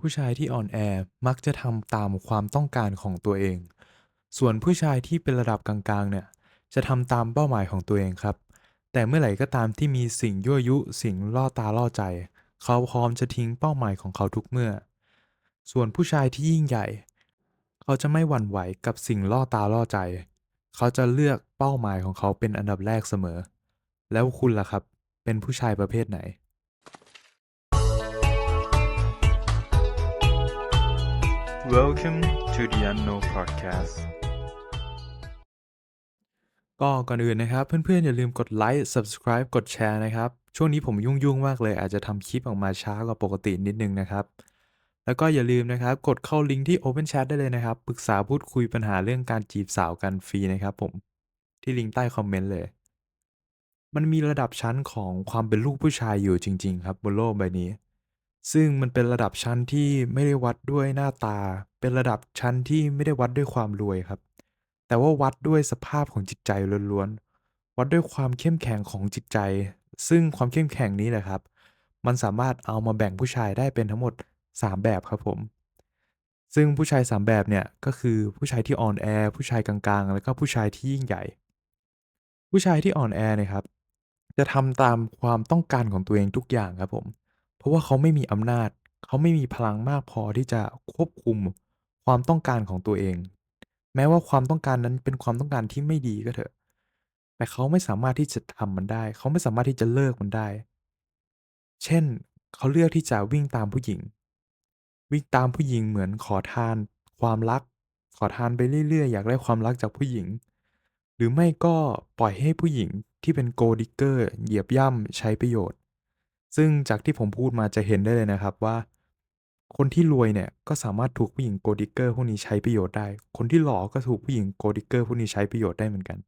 ผู้ชายที่อ่อนแอมักจะทำตามความต้องการของตัวเอง ส่วนผู้ชายที่เป็นระดับกลางๆเนี่ยจะทำตามเป้าหมายของตัวเองครับ แต่เมื่อไหร่ก็ตามที่มีสิ่งยั่วยุสิ่งล่อตาล่อใจ เขาพร้อมจะทิ้งเป้าหมายของเขาทุกเมื่อ ส่วนผู้ชายที่ยิ่งใหญ่ เขาจะไม่หวั่นไหวกับสิ่งล่อตาล่อใจ เขาจะเลือกเป้าหมายของเขาเป็นอันดับแรกเสมอ แล้วคุณล่ะครับ เป็นผู้ชายประเภทไหน Welcome to the Unknown Podcast ก็ก่อนอื่นนะครับ เพื่อนๆ อย่าลืมกดไลค์ subscribe กดแชร์นะครับ ช่วงนี้ผมยุ่งๆ มากเลย อาจจะทำคลิปออกมาช้ากว่าปกตินิดนึงนะครับ แล้วก็อย่าลืมนะครับ กดเข้าลิงก์ที่ Open Chat ได้เลยนะครับ ปรึกษาพูดคุยปัญหาเรื่องการจีบสาวกันฟรีนะครับผม ที่ลิงก์ใต้คอมเมนต์เลย มันมีระดับชั้นของความเป็นลูกผู้ชายอยู่จริง ๆ ครับบนโลกใบนี้ ซึ่งมันเป็นระดับชั้นที่ไม่ได้วัดด้วยหน้าตา เป็นระดับชั้นที่ไม่ได้วัดด้วยความรวยครับ แต่ว่าวัดด้วยสภาพของจิตใจล้วนๆ วัดด้วยความเข้มแข็งของจิตใจ ซึ่งความเข้มแข็งนี้แหละครับ มันสามารถเอามาแบ่งผู้ชายได้เป็นทั้งหมด 3 แบบครับผม ซึ่งผู้ชาย 3 แบบเนี่ยก็คือผู้ชายที่อ่อนแอ ผู้ชายกลางๆ แล้วก็ผู้ชายที่ยิ่งใหญ่ ผู้ชายที่อ่อนแอเนี่ยครับ จะทำตามความต้องการของตัวเองทุกอย่างครับผมเพราะว่าเขาไม่มีอำนาจ เขาไม่มีพลังมากพอที่จะควบคุมความต้องการของตัวเอง แม้ว่าความต้องการนั้นเป็นความต้องการที่ไม่ดีก็เถอะ แต่เขาไม่สามารถที่จะทำมันได้ เขาไม่สามารถที่จะเลิกมันได้ เช่น เขาเลือกที่จะวิ่งตามผู้หญิง วิ่งตามผู้หญิงเหมือนขอทาน ความรัก ขอทานไปเรื่อยๆ อยากได้ความรักจากผู้หญิง หรือไม่ก็ปล่อยให้ผู้หญิงที่เป็น Gold Digger เหยียบย่ำใช้ประโยชน์ ซึ่งจากที่ผมพูดมาจะเห็นได้เลยนะครับว่า คนที่รวยเนี่ยก็สามารถถูกผู้หญิง Gold Digger พวกนี้ใช้ประโยชน์ได้ คนที่หล่อก็ถูกผู้หญิง Gold Digger พวกนี้ใช้ประโยชน์ได้เหมือนกัน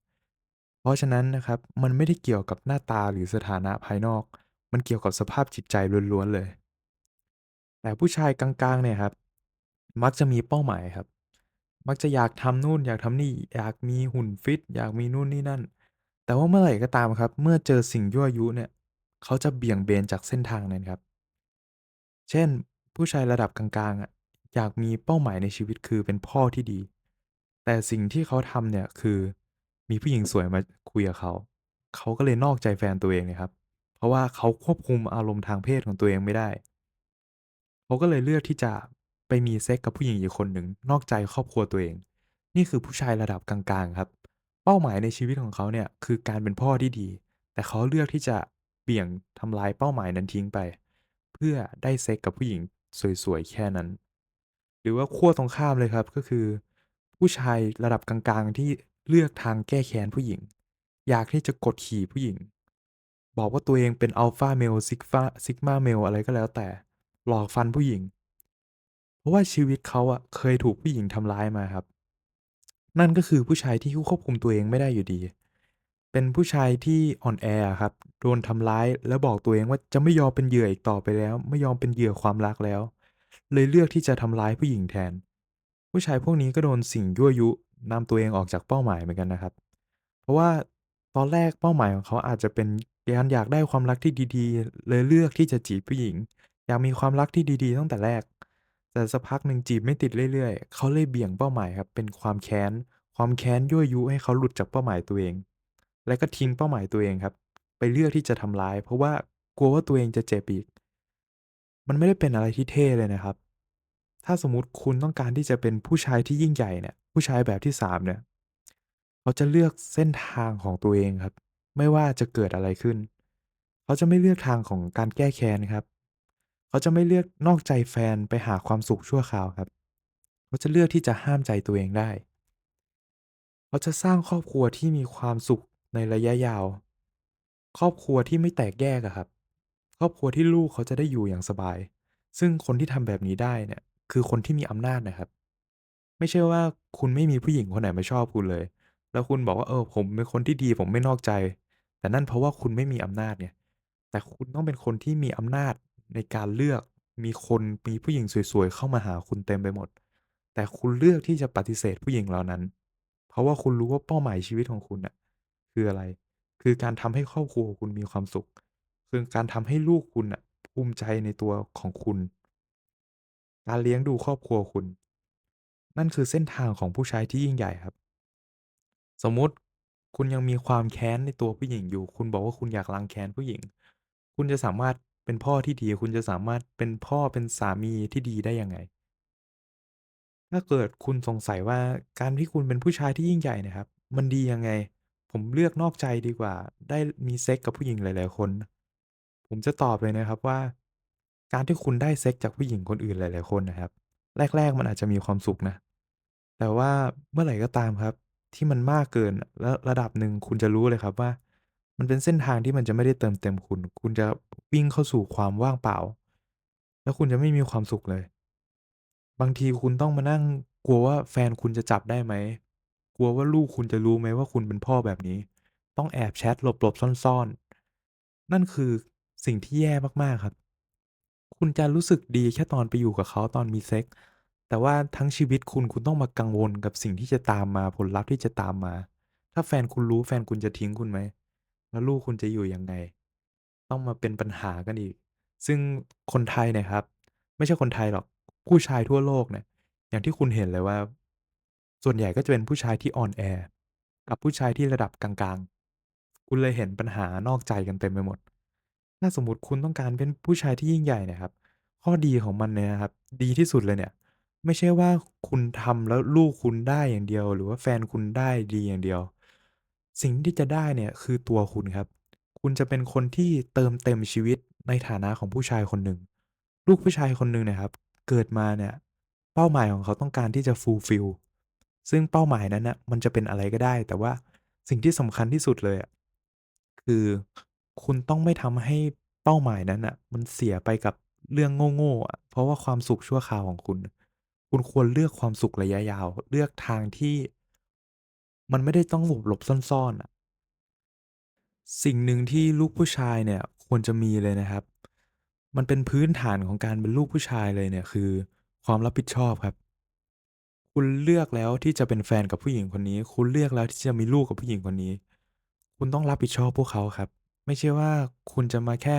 เพราะฉะนั้นนะครับมันไม่ได้เกี่ยวกับหน้าตาหรือสถานะภายนอก มันเกี่ยวกับสภาพจิตใจล้วนๆเลย แต่ผู้ชายกลางๆเนี่ยครับ มักจะมีเป้าหมายครับ มักจะอยากทำนู่นอยากทำนี่อยากมีหุ่นฟิต อยากมีนู่นนี่นั่น แต่ว่าเมื่อไหร่ก็ตามครับ เมื่อเจอสิ่งยั่วยุเนี่ย เขาจะเบี่ยงเบนจากเส้นทางนั้นครับ เช่น ผู้ชายระดับกลางๆอะอยากมีเป้าหมายในชีวิตคือเป็นพ่อที่ดี แต่สิ่งที่เขาทำเนี่ยคือ มีผู้หญิงสวยมาคุยกับเขา เขาก็เลยนอกใจแฟนตัวเองไงครับ เพราะว่าเขาควบคุมอารมณ์ทางเพศของตัวเองไม่ได้ เขาก็เลยเลือกที่จะไปมีเซ็กกับผู้หญิงอีกคนหนึ่งนอกใจครอบครัวตัวเอง นี่คือผู้ชายระดับกลางๆครับ เป้าหมายในชีวิตของเขาเนี่ยคือการเป็นพ่อที่ดี แต่เขาเลือกที่จะ เบี่ยงทำลายเป้าหมายนั้นทิ้งไป เพื่อได้เซ็กกับผู้หญิงสวยๆ แค่นั้น หรือว่าขั้วตรงข้ามเลยครับก็คือ ผู้ชายระดับกลางๆ ที่เลือกทางแก้แค้นผู้หญิง อยากที่จะกดขี่ผู้หญิง บอกว่าตัวเองเป็นอัลฟาเมลซิกฟาซิกมาเมลอะไรก็แล้วแต่ หลอกฟันผู้หญิง เพราะว่าชีวิตเขาอะเคยถูกผู้หญิงทำร้ายมาครับ นั่นก็คือผู้ชายที่ควบคุมตัวเองไม่ได้อยู่ดี เป็นผู้ชายที่อ่อนแออะครับ โดนทำร้าย แล้วบอกตัวเองว่าจะไม่ยอมเป็นเหยื่ออีกต่อไปแล้ว ไม่ยอมเป็นเหยื่อความรักแล้ว เลยเลือกที่จะทำร้ายผู้หญิงแทน ผู้ชายพวกนี้ก็โดนสิ่งยั่วยุนำตัวเองออกจากเป้าหมายเหมือนกันนะครับ เพราะว่าตอนแรกเป้าหมายของเขาอาจจะเป็นการอยากได้ความรักที่ดีๆ เลยเลือกที่จะจีบผู้หญิง อยากมีความรักที่ดีๆ ตั้งแต่แรก แต่สักพักหนึ่งจีบไม่ติดเรื่อยๆ เขาเลยเบี่ยงเป้าหมายครับ เป็นความแค้น ความแค้นยั่วยุให้เขาหลุดจากเป้าหมายตัวเอง และก็ทิ้งเป้าหมายตัวเองครับ ไปเลือกที่จะทำร้าย เพราะว่ากลัวว่าตัวเองจะเจ็บอีก มันไม่ได้เป็นอะไรที่เท่เลยนะครับ ถ้าสมมติคุณต้องการที่จะเป็นผู้ชายที่ยิ่งใหญ่เนี่ย ผู้ชายแบบที่3เนี่ยเขาจะเลือกเส้นทางของตัวเองครับ ไม่ว่าจะเกิดอะไรขึ้น เขาจะไม่เลือกทางของการแก้แค้นครับ เขาจะไม่เลือกนอกใจแฟนไปหาความสุขชั่วคราวครับ เขาจะเลือกที่จะห้ามใจตัวเองได้ เขาจะสร้างครอบครัวที่มีความสุข ในระยะยาว ครอบครัวที่ไม่แตกแยกอะครับ ครอบครัวที่ลูกเขาจะได้อยู่อย่างสบาย ซึ่งคนที่ทำแบบนี้ได้เนี่ย คือคนที่มีอำนาจนะครับ ไม่ใช่ว่าคุณไม่มีผู้หญิงคนไหนมาชอบคุณเลย แล้วคุณบอกว่า เออ ผมเป็นคนที่ดี ผมไม่นอกใจ แต่นั่นเพราะว่าคุณไม่มีอำนาจไง แต่คุณต้องเป็นคนที่มีอำนาจในการเลือก มีคน มีผู้หญิงสวย ๆ เข้ามาหาคุณเต็มไปหมด แต่คุณเลือกที่จะปฏิเสธผู้หญิงเหล่านั้น เพราะว่าคุณรู้ว่าเป้าหมายชีวิตของคุณน่ะ คืออะไร คือการทำให้ครอบครัวคุณมีความสุข คือการทำให้ลูกคุณน่ะภูมิใจในตัวของคุณ การเลี้ยงดูครอบครัวคุณ นั่นคือเส้นทางของผู้ชายที่ยิ่งใหญ่ครับ สมมติคุณยังมีความแค้นในตัวผู้หญิงอยู่ คุณบอกว่าคุณอยากล้างแค้นผู้หญิง คุณจะสามารถเป็นพ่อที่ดี คุณจะสามารถเป็นพ่อเป็นสามีที่ดีได้ยังไง?ถ้าเกิดคุณสงสัยว่าการที่คุณเป็นผู้ชายที่ยิ่งใหญ่เนี่ยครับ มันดียังไง? ผมเลือกนอกใจดีกว่า ได้มีเซ็กกับผู้หญิงหลาย ๆ คน ผมจะตอบเลยนะครับว่า การที่คุณได้เซ็กจากผู้หญิงคนอื่นหลาย ๆ คนนะครับ แรก ๆ มันอาจจะมีความสุขนะ แต่ว่าเมื่อไหร่ก็ตามครับ ที่มันมากเกินแล้วระดับหนึ่งคุณจะรู้เลยครับว่า มันเป็นเส้นทางที่มันจะไม่ได้เติมเต็มคุณ คุณจะวิ่งเข้าสู่ความว่างเปล่า แล้วคุณจะไม่มีความสุขเลย บางทีคุณต้องมานั่งกลัวว่าแฟนคุณจะจับได้ไหม? ลัวว่าลูกคุณจะรู้ไหมว่าคุณเป็นพ่อแบบนี้ ต้องแอบแชตหลบ ๆ ซ่อน ๆ นั่นคือสิ่งที่แย่มาก ๆ ครับ คุณจะรู้สึกดีแค่ตอนไปอยู่กับเขาตอนมีเซ็กส์แต่ว่าทั้งชีวิตคุณ คุณต้องมากังวลกับสิ่งที่จะตามมา ผลลัพธ์ที่จะตามมา ถ้าแฟนคุณรู้แฟนคุณจะทิ้งคุณไหม?แล้วลูกคุณจะอยู่ยังไง?ต้องมาเป็นปัญหากันอีก ซึ่งคนไทยเนี่ยครับ ไม่ใช่คนไทยหรอก ผู้ชายทั่วโลกเนี่ย อย่างที่คุณเห็นเลยว่า ส่วนใหญ่ก็จะเป็นผู้ชายที่อ่อนแอ กับผู้ชายที่ระดับกลาง ๆ คุณเลยเห็นปัญหานอกใจกันเต็มไปหมด ถ้าสมมุติคุณต้องการเป็นผู้ชายที่ยิ่งใหญ่เนี่ยครับ ข้อดีของมันเนี่ยนะครับ ดีที่สุดเลยเนี่ย ไม่ใช่ว่าคุณทำแล้วลูกคุณได้อย่างเดียว หรือว่าแฟนคุณได้ดีอย่างเดียว สิ่งที่จะได้เนี่ยคือตัวคุณครับ คุณจะเป็นคนที่เติมเต็มชีวิตในฐานะของผู้ชายคนหนึ่ง ลูกผู้ชายคนหนึ่งเนี่ยครับ เกิดมาเนี่ย เป้าหมายของเขาต้องการที่จะ fulfill ซึ่งเป้าหมายนั้นน่ะมันจะเป็นอะไรก็ได้ แต่ว่าสิ่งที่สำคัญที่สุดเลยอะ คือคุณต้องไม่ทำให้เป้าหมายนั้นน่ะ มันเสียไปกับเรื่องโง่ ๆ อะ เพราะว่าความสุขชั่วคราวของคุณ คุณควรเลือกความสุขระยะยาว เลือกทางที่ มันไม่ได้ต้องหลบ ๆ ซ่อนๆน่ะสิ่งหนึ่งที่ลูกผู้ชายเนี่ยควรจะมีเลยนะครับ มันเป็นพื้นฐานของการเป็นลูกผู้ชายเลยเนี่ย คือความรับผิดชอบครับ คุณเลือกแล้วที่จะเป็นแฟนกับผู้หญิงคนนี้ คุณเลือกแล้วที่จะมีลูกกับผู้หญิงคนนี้ คุณต้องรับผิดชอบพวกเขาครับ ไม่ใช่ว่าคุณจะมาแค่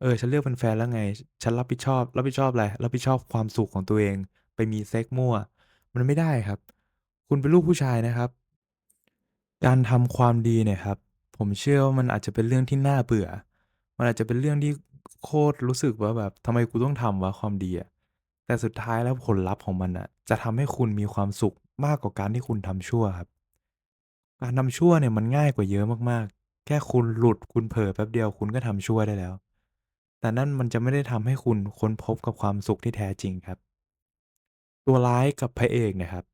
เออ ฉันเลือกเป็นแฟนแล้วไง ฉันรับผิดชอบ รับผิดชอบอะไร รับผิดชอบความสุขของตัวเอง ไปมีเซ็กมั่ว มันไม่ได้ครับ คุณเป็นลูกผู้ชายนะครับ การทำความดีเนี่ยครับ ผมเชื่อว่ามันอาจจะเป็นเรื่องที่น่าเบื่อ มันอาจจะเป็นเรื่องที่โคตรรู้สึกว่าแบบทำไมกูต้องทำวะความดีอะ แต่สุดท้ายแล้วผลลัพธ์ของมันน่ะ จะทำให้คุณมีความสุขมากกว่าการที่คุณทำชั่วครับ การทำชั่วเนี่ยมันง่ายกว่าเยอะมากๆ แค่คุณหลุดคุณเผลอแป๊บเดียวคุณก็ทำชั่วได้แล้ว แต่นั่นมันจะไม่ได้ทำให้คุณค้นพบกับความสุขที่แท้จริงครับ ตัวร้ายกับพระเอกเนี่ยครับ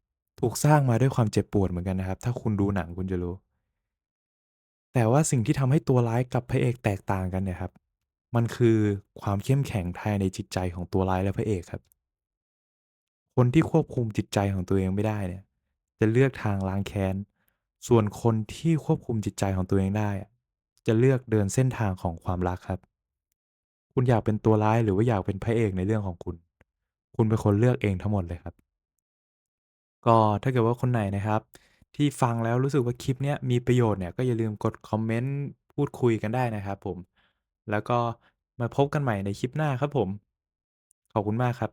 ถูกสร้างมาด้วยความเจ็บปวดเหมือนกันนะครับ ถ้าคุณดูหนังคุณจะรู้ แต่ว่าสิ่งที่ทำให้ตัวร้ายกับพระเอกแตกต่างกันเนี่ยครับ มันคือความเข้มแข็งภายในจิตใจของตัวร้ายและพระเอกครับ คนที่ควบคุมจิตใจของตัวเองไม่ได้เนี่ย จะเลือกทางล้างแค้น ส่วนคนที่ควบคุมจิตใจของตัวเองได้ จะเลือกเดินเส้นทางของความรักครับ คุณอยากเป็นตัวร้ายหรือว่าอยากเป็นพระเอกในเรื่องของคุณ คุณเป็นคนเลือกเองทั้งหมดเลยครับ ก็ถ้าเกิดว่าคนไหนนะครับ ที่ฟังแล้วรู้สึกว่าคลิปนี้มีประโยชน์เนี่ยก็อย่าลืมกดคอมเมนต์พูดคุยกันได้นะครับ ผม แล้วก็มาพบกันใหม่ในคลิปหน้าครับผม ขอบคุณมากครับ